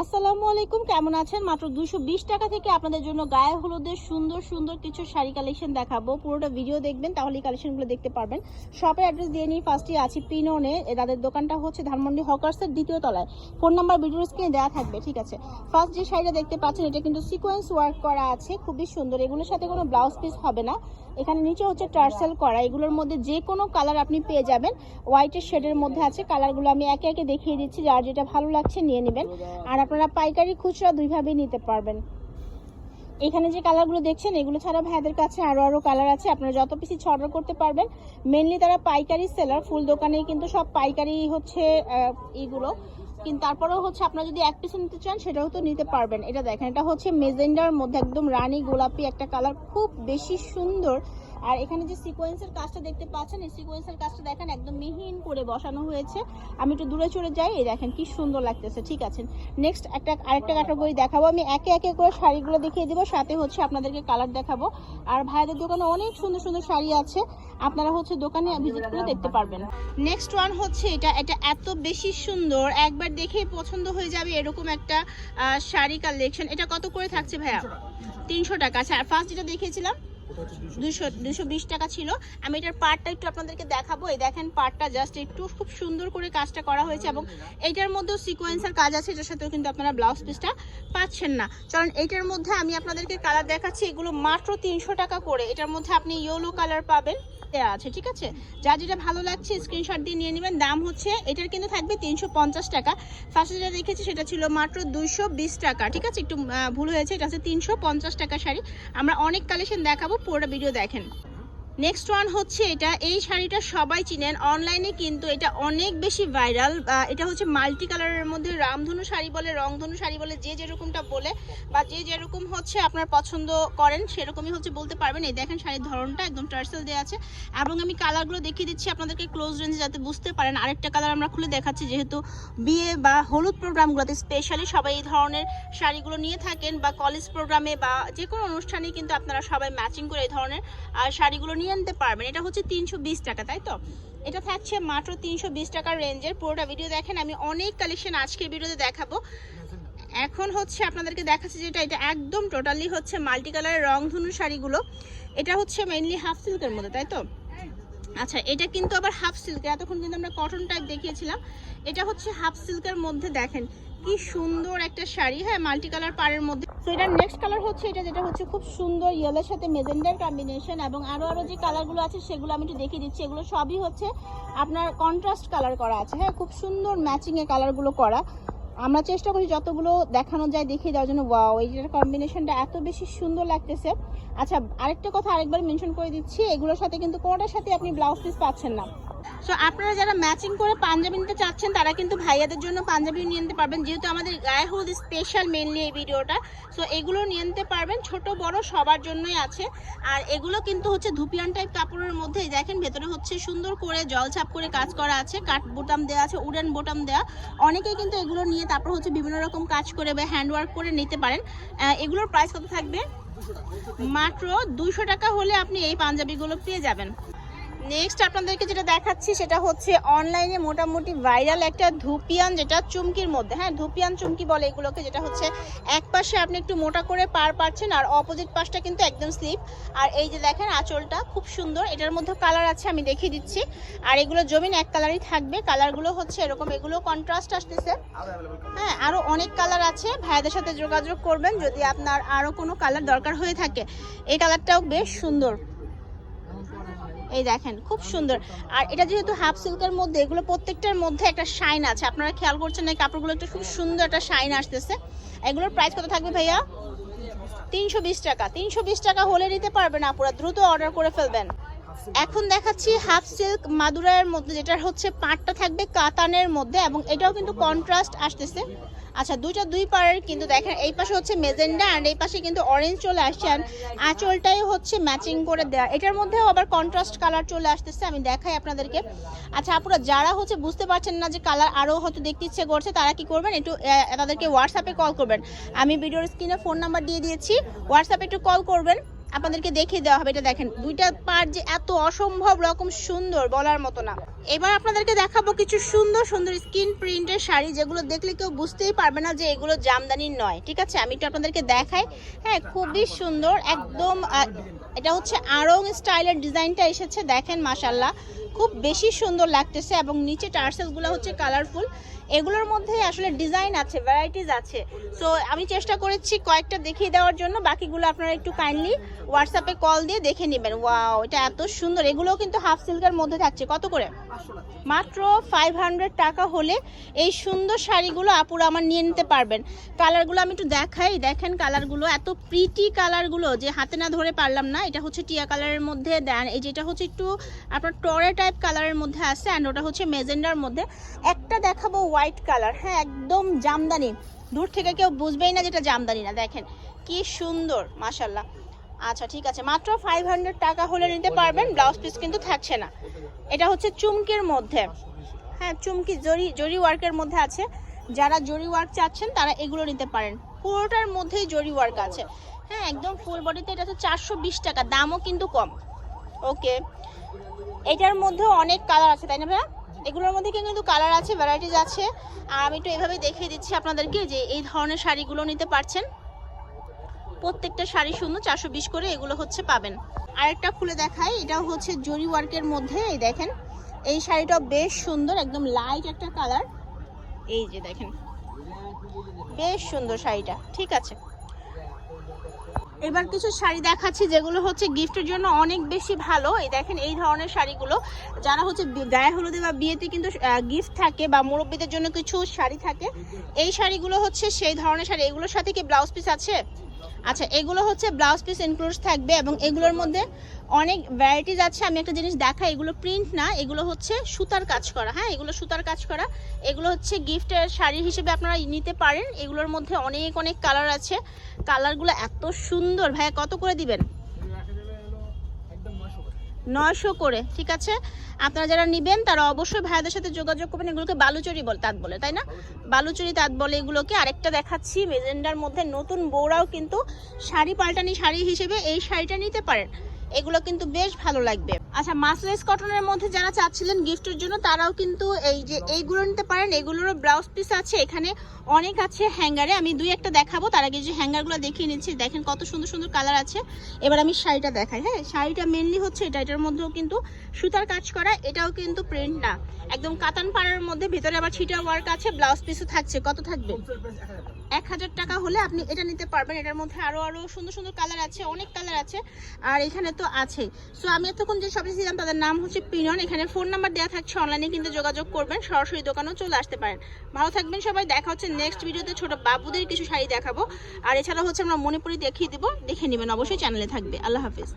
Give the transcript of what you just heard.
আসসালামু আলাইকুম, কেমন আছেন? মাত্র দুশো টাকা থেকে আপনাদের জন্য গায়ে হলুদের সুন্দর সুন্দর কিছু শাড়ি কালেকশন দেখাবো। পুরোটা ভিডিও দেখবেন, তাহলে কালেকশনগুলো দেখতে পারবেন। শপের অ্যাড্রেস দিয়ে নিই ফার্স্টে, আছি পিননে। তাদের দোকানটা হচ্ছে ধানমন্ডি হকার্সের দ্বিতীয় তলায়। ফোন নাম্বার, ভিডিও স্ক্রিনে দেওয়া থাকবে, ঠিক আছে? ফার্স্ট যে শাড়িটা দেখতে পাচ্ছেন, এটা কিন্তু সিকোয়েন্স ওয়ার্ক করা আছে, খুবই সুন্দর। এগুলোর সাথে কোনো ব্লাউজ পিস হবে না। এখানে নিচে হচ্ছে টার্সেল করা। এগুলোর মধ্যে যে কোনো কালার আপনি পেয়ে যাবেন। হোয়াইটের শেডের মধ্যে আছে। কালারগুলো আমি একে একে দেখিয়ে দিচ্ছি। যার যেটা ভালো লাগছে নিয়ে নেবেন। আর আপনারা পাইকারি খুচরা দুইভাবেই নিতে পারবেন। এখানে যে কালারগুলো দেখছেন, এগুলো ছাড়া ভাইদের কাছে আরও আরও কালার আছে। আপনারা যত পিস অর্ডার করতে পারবেন। মেনলি তারা পাইকারি সেলার ফুল দোকানে কিন্তু সব পাইকারি হচ্ছে এইগুলো কিন্তু তারপরেও হচ্ছে আপনারা যদি এক পিস নিতে চান, সেটাও তো নিতে পারবেন। এটা দেখেন, এটা হচ্ছে মেজেন্ডার মধ্যে একদম রানী গোলাপি একটা কালার। খুব বেশি সুন্দর আর এখানে যে সিকোয়েন্সের কাজটা দেখতে পাচ্ছেন, এই সিকোয়েন্সের কাজটা দেখেন, একদম মিহিন করে বসানো হয়েছে। আমি একটু দূরে চলে যাই, এই দেখেন কি সুন্দর লাগতেছে, ঠিক আছে। নেক্সট একটা, আরেকটা ক্যাটাগরি দেখাবো। আমি একে একে করে শাড়িগুলো দেখিয়ে দিব, সাথে হচ্ছে আপনাদেরকে কালার দেখাবো। আর ভাইদের দোকানে অনেক সুন্দর সুন্দর শাড়ি আছে। আপনারা হচ্ছে দোকানে ভিজিট করে দেখতে পারবেন। নেক্সট ওয়ান হচ্ছে এটা এটা এত বেশি সুন্দর, একবার দেখেই পছন্দ হয়ে যাবে এরকম একটা শাড়ি কালেকশন এটা কত করে থাকছে ভাইয়া? তিনশো টাকা। আচ্ছা ফার্স্ট যেটা দেখিয়েছিলাম দুশো দুশো বিশ টাকা ছিল। আমি এটার পার্টটা একটু আপনাদেরকে দেখাবো। এই দেখেন পার্টটা জাস্ট একটু খুব সুন্দর করে কাজটা করা হয়েছে এবং এইটার মধ্যেও সিকোয়েন্সের কাজ আছে, এটার সাথেও কিন্তু আপনারা ব্লাউজ পিসটা পাচ্ছেন না। কারণ এইটার মধ্যে আমি আপনাদেরকে কালার দেখাচ্ছি, এগুলো মাত্র তিনশো টাকা করে। এটার মধ্যে আপনি ইয়েলো কালার পাবেন। দেওয়া আছে, ঠিক আছে? যা যেটা ভালো লাগছে স্ক্রিনশট দিয়ে নিয়ে নেবেন। দাম হচ্ছে, এটার কিন্তু থাকবে তিনশো পঞ্চাশ টাকা। ফার্স্টে যেটা দেখেছি, সেটা ছিল মাত্র দুইশো বিশ টাকা, ঠিক আছে? একটু ভুল হয়েছে, এটা হচ্ছে তিনশো পঞ্চাশ টাকা শাড়ি। আমরা অনেক কালেকশন দেখাবো পুরোটা ভিডিও দেখেন। নেক্সট ওয়ান হচ্ছে এটা, এই শাড়িটা সবাই চিনেন অনলাইনে কিন্তু এটা অনেক বেশি ভাইরাল এটা হচ্ছে মাল্টি কালারের মধ্যে রামধনু শাড়ি বলে, রংধনু শাড়ি বলে, যে যেরকমটা বলে, বা যে যেরকম হচ্ছে আপনার পছন্দ করেন, সেরকমই হচ্ছে বলতে পারবেন। এই দেখেন শাড়ির ধরনটা একদম টার্সেল দেওয়া আছে। এবং আমি কালারগুলো দেখিয়ে দিচ্ছি আপনাদেরকে ক্লোজ রেঞ্জে যাতে বুঝতে পারেন। আরেকটা কালার আমরা খুলে দেখাচ্ছি, যেহেতু বিয়ে বা হলুদ প্রোগ্রামগুলোতে স্পেশালি সবাই এই ধরনের শাড়িগুলো নিয়ে থাকেন, বা কলেজ প্রোগ্রামে বা যে কোনো অনুষ্ঠানে কিন্তু আপনারা সবাই ম্যাচিং করে এই ধরনের শাড়িগুলো নিয়ে নিতে পারবেন। এটা হচ্ছে তিনশো বিশ টাকা, তাই তো? এটা থাকছে মাত্র তিনশো বিশ টাকার রেঞ্জের। পুরোটা ভিডিও দেখেন, আমি অনেক কালেকশন আজকের ভিডিওতে দেখাবো। এখন হচ্ছে আপনাদেরকে দেখাচ্ছি যেটা, এটা একদম টোটালি হচ্ছে মাল্টি কালারের রংধনু শাড়িগুলো। এটা হচ্ছে মেইনলি হাফ সিল্কের মধ্যে, তাই তো? আচ্ছা এটা কিন্তু আবার হাফ সিল্ক এতক্ষণ কিন্তু আমরা কটন টাইপ দেখিয়েছিলাম। এটা হচ্ছে হাফ সিল্কের মধ্যে দেখেন, কি সুন্দর একটা শাড়ি। হ্যাঁ মাল্টি কালার পাড়ের মধ্যে তো এটার নেক্সট কালার হচ্ছে এটা, যেটা হচ্ছে খুব সুন্দর ইয়েলোর সাথে মেজেন্ডার কম্বিনেশন এবং আরও আরও যে কালারগুলো আছে সেগুলো আমি একটু দেখিয়ে দিচ্ছি। এগুলো সবই হচ্ছে আপনার কন্ট্রাস্ট কালার করা আছে। হ্যাঁ খুব সুন্দর ম্যাচিং এ কালারগুলো করা। আমরা চেষ্টা করি যতগুলো দেখানো যায় দেখিয়ে দেওয়ার জন্য। ওয়াও এইটার কম্বিনেশনটা এত বেশি সুন্দর লাগতেছে। আচ্ছা আরেকটা কথা আরেকবার মেনশন করে দিচ্ছি। এগুলোর সাথে কিন্তু কোনোটার সাথে আপনি ব্লাউজ পিস পাচ্ছেন না। সো আপনারা যারা ম্যাচিং করে পাঞ্জাবি নিতে চাচ্ছেন, তারা কিন্তু ভাইয়াদের জন্য পাঞ্জাবি নিয়ে নিতে পারবেন। যেহেতু আমাদের গায়ে হলুদ স্পেশাল মেনলি এই ভিডিওটা। সো এগুলো নিয়ে নিতে পারবেন। ছোট, বড় সবার জন্যই আছে। আর এগুলো কিন্তু হচ্ছে ধুপিয়ান টাইপ কাপড়ের মধ্যে। দেখেন, ভেতরে হচ্ছে সুন্দর করে জল জলছাপ করে কাজ করা আছে। কাঠ বোতাম দেওয়া আছে, উডেন বোতাম দেওয়া অনেকেই কিন্তু এগুলো নিয়ে তারপর হচ্ছে বিভিন্ন রকম কাজ করে বা হ্যান্ডওয়ার্ক করে নিতে পারেন। এগুলোর প্রাইস কত থাকবে? মাত্র দুইশো টাকা হলে আপনি এই পাঞ্জাবিগুলো পেয়ে যাবেন। নেক্সট আপনাদেরকে যেটা দেখাচ্ছি সেটা হচ্ছে অনলাইনে মোটামুটি ভাইরাল একটা ধুপিয়ান যেটা চুমকির মধ্যে। হ্যাঁ ধুপিয়ান চুমকি বলে এগুলোকে, যেটা হচ্ছে এক পাশে আপনি একটু মোটা করে পার পাচ্ছেন আর অপোজিট পাশটা কিন্তু একদম স্লিপ আর এই যে দেখেন আঁচলটা, খুব সুন্দর। এটার মধ্যে কালার আছে, আমি দেখিয়ে দিচ্ছি। আর এগুলো জমিন এক কালারই থাকবে। কালারগুলো হচ্ছে এরকম, এগুলো কন্ট্রাস্ট আসতেছে। হ্যাঁ আরও অনেক কালার আছে। ভাইদের সাথে যোগাযোগ করবেন যদি আপনার আরও কোনো কালার দরকার হয়ে থাকে। এই কালারটাও বেশ সুন্দর। এই দেখেন, খুব সুন্দর। আর এটা যেহেতু হাফ সিল্কের মধ্যে, এগুলো প্রত্যেকটার মধ্যে একটা শাইন আছে। আপনারা খেয়াল করছেন এই কাপড়গুলো একটু খুব সুন্দর একটা শাইন আসতেছে। এগুলোর প্রাইস কত থাকবে ভাইয়া? তিনশো বিশ টাকা। তিনশো বিশ টাকা হলে নিতে পারবেন আপুরা, দ্রুত অর্ডার করে ফেলবেন। এখন দেখাচ্ছি হাফ সিল্ক মাদুরায়ের মধ্যে যেটা হচ্ছে পাটটা থাকবে কাতানের মধ্যে, এবং এটাও কিন্তু কন্ট্রাস্ট আসতেছে। আচ্ছা দুইটা দুই পাড়ের কিন্তু দেখেন, এই পাশে হচ্ছে মেজেন্ডা আর এই পাশে কিন্তু অরেঞ্জ চলে আসছে আঁচলটাই হচ্ছে ম্যাচিং করে দেওয়া এটার মধ্যেও আবার কন্ট্রাস্ট কালার চলে আসতেছে, আমি দেখাই আপনাদেরকে। আচ্ছা আপুরা, যারা হচ্ছে বুঝতে পারছেন না যে কালার আরও হয়তো দেখতে ইচ্ছে করছে, তারা কি করবেন? একটু তাদেরকে হোয়াটসঅ্যাপে কল করবেন। আমি ভিডিওর স্ক্রিনে ফোন নাম্বার দিয়ে দিয়েছি। হোয়াটসঅ্যাপে একটু কল করবেন। আপনাদেরকে দেখিয়ে দেওয়া হবে। এটা দেখেন, দুইটা পার যে এত অসম্ভব রকম সুন্দর বলার মতো না। এবার আপনাদেরকে দেখাবো কিছু সুন্দর সুন্দর স্কিন প্রিন্টের শাড়ি, যেগুলো দেখলে কেউ বুঝতেই পারবে না যে এগুলো জামদানির নয়, ঠিক আছে? আমি একটু আপনাদেরকে দেখাই। হ্যাঁ খুবই সুন্দর, একদম এটা হচ্ছে আরং স্টাইলের ডিজাইনটা এসেছে, দেখেন মাসাল্লাহ খুব বেশি সুন্দর লাগতেছে এবং নিচে টার্সেলগুলো হচ্ছে কালারফুল। এগুলোর মধ্যে আসলে ডিজাইন আছে ভ্যারাইটিস আছে। সো আমি চেষ্টা করেছি কয়েকটা দেখিয়ে দেওয়ার জন্য, বাকিগুলো আপনারা একটু কাইন্ডলি হোয়াটসঅ্যাপে কল দিয়ে দেখে নেবেন। ওয়াও এটা এত সুন্দর। এগুলোও কিন্তু হাফ সিল্কের মধ্যে থাকছে। কত করে? মাত্র ফাইভ হান্ড্রেড টাকা হলে এই সুন্দর শাড়িগুলো আপুরা আমার নিয়ে নিতে পারবেন। কালারগুলো আমি একটু দেখাই। দেখেন কালারগুলো এত প্রিটি কালারগুলো যে হাতে না ধরে পারলাম না। এটা হচ্ছে টিয়া কালারের মধ্যে দেন এই যেটা হচ্ছে একটু আপনার টরে টাইপ কালারের মধ্যে আছে অ্যান্ড ওটা হচ্ছে মেজেন্ডার মধ্যে। একটা দেখাবো হোয়াইট কালার হ্যাঁ একদম জামদানি। দূর থেকে কেউ বুঝবেই না যেটা জামদানি না। দেখেন, কি সুন্দর মাশাল্লাহ আচ্ছা ঠিক আছে। মাত্র ফাইভ হান্ড্রেড টাকা হলে নিতে পারবেন ব্লাউজ পিস কিন্তু থাকছে না। এটা হচ্ছে চুমকির মধ্যে। হ্যাঁ চুমকি, জরি জরি ওয়ার্কের মধ্যে আছে। যারা জরি ওয়ার্ক চাচ্ছেন, তারা এগুলো নিতে পারেন। পুরোটার মধ্যেই জরি ওয়ার্ক আছে। হ্যাঁ একদম ফুল বডিতে এটা হচ্ছে চারশো বিশ টাকা, দামও কিন্তু কম। ওকে এটার মধ্যেও অনেক কালার আছে, তাই না ভাইয়া? এগুলোর মধ্যে কিন্তু কালার আছে ভ্যারাইটিস আছে। আর আমি একটু এভাবে দেখিয়ে দিচ্ছি আপনাদেরকে যে এই ধরনের শাড়িগুলো নিতে পারছেন। প্রত্যেকটা শাড়ি সুন্দর চারশো বিশ করে এগুলো হচ্ছে পাবেন। আরেকটা খুলে দেখাই, এটাও হচ্ছে জরি ওয়ার্কের মধ্যে, এই দেখেন। এই শাড়িটাও বেশ সুন্দর, একদম লাইট একটা কালার এই যে দেখেন, বেশ সুন্দর শাড়িটা, ঠিক আছে। এবার কিছু শাড়ি দেখাচ্ছি যেগুলো হচ্ছে গিফটের জন্য অনেক বেশি ভালো। এই দেখেন, এই ধরনের শাড়িগুলো, যারা হচ্ছে গায়ে হলুদে বা বিয়েতে কিন্তু গিফট থাকে বা মুরব্বীদের জন্য কিছু শাড়ি থাকে, এই শাড়িগুলো হচ্ছে সেই ধরনের শাড়ি। এগুলোর সাথে কি ব্লাউজ পিস আছে? আচ্ছা এগুলো হচ্ছে ব্লাউজ পিস ইনক্লুড থাকবে এবং এগুলোর মধ্যে অনেক ভ্যারাইটিজ আছে। আমি একটা জিনিস দেখাই, এগুলো প্রিন্ট না, এগুলো হচ্ছে সুতার কাজ করা। হ্যাঁ এগুলো সুতার কাজ করা। এগুলো হচ্ছে গিফটের শাড়ি হিসেবে আপনারা নিতে পারেন। এগুলোর মধ্যে অনেক অনেক কালার আছে। কালারগুলো এত সুন্দর। ভাইয়া, কত করে দিবেন? নয়শো করে ঠিক আছে? আপনারা যারা নিবেন তারা অবশ্যই ভাইয়াদের সাথে যোগাযোগ করবেন। এগুলোকে বালুচুরি বল তাঁত বলে তাই না? বালুচরি। তাঁত বলে এগুলোকে আরেকটা দেখাচ্ছি। মেজেন্ডার মধ্যে নতুন বৌরাও কিন্তু শাড়ি পাল্টানি শাড়ি হিসেবে এই শাড়িটা নিতে পারেন। এগুলো কিন্তু বেশ ভালো লাগবে। আচ্ছা মাসলাইজ কটনের মধ্যে যারা চাচ্ছিলেন গিফটের জন্য, তারাও কিন্তু এই যে এইগুলো নিতে পারেন। এগুলোরও ব্লাউজ পিস আছে, এখানে অনেক আছে হ্যাঙ্গারে আমি দুই একটা দেখাবো, তার আগে যে হ্যাঙ্গারগুলো দেখিয়ে নিচ্ছি, দেখেন কত সুন্দর সুন্দর কালার আছে। এবার আমি শাড়িটা দেখাই হ্যাঁ? শাড়িটা মেনলি হচ্ছে এটা, এটার মধ্যেও কিন্তু সুতার কাজ করা, এটাও কিন্তু প্রিন্ট না। একদম কাতান পাড়ার মধ্যে, ভিতরে আবার ছিটা ওয়ার্ক আছে ব্লাউজ পিসও থাকছে। কত থাকবে? এক হাজার টাকা হলে আপনি এটা নিতে পারবেন। এটার মধ্যে আরও আরও সুন্দর সুন্দর কালার আছে, অনেক কালার আছে, আর এখানে তো আছেই। সো আমি এতক্ষণ যে সবজি ছিলাম, তাদের নাম হচ্ছে পিনন। এখানে ফোন নাম্বার দেওয়া থাকছে অনলাইনে কিন্তু যোগাযোগ করবেন, সরাসরি দোকানেও চলে আসতে পারেন। ভালো থাকবেন সবাই, দেখা হচ্ছে নেক্সট ভিডিওতে ছোট বাবুদের কিছু শাড়ি দেখাবো। আর এছাড়া হচ্ছে আমরা মণিপুরি দেখিয়ে দিব, দেখে নেবেন অবশ্যই চ্যানেলে থাকবে। আল্লাহ হাফিজ।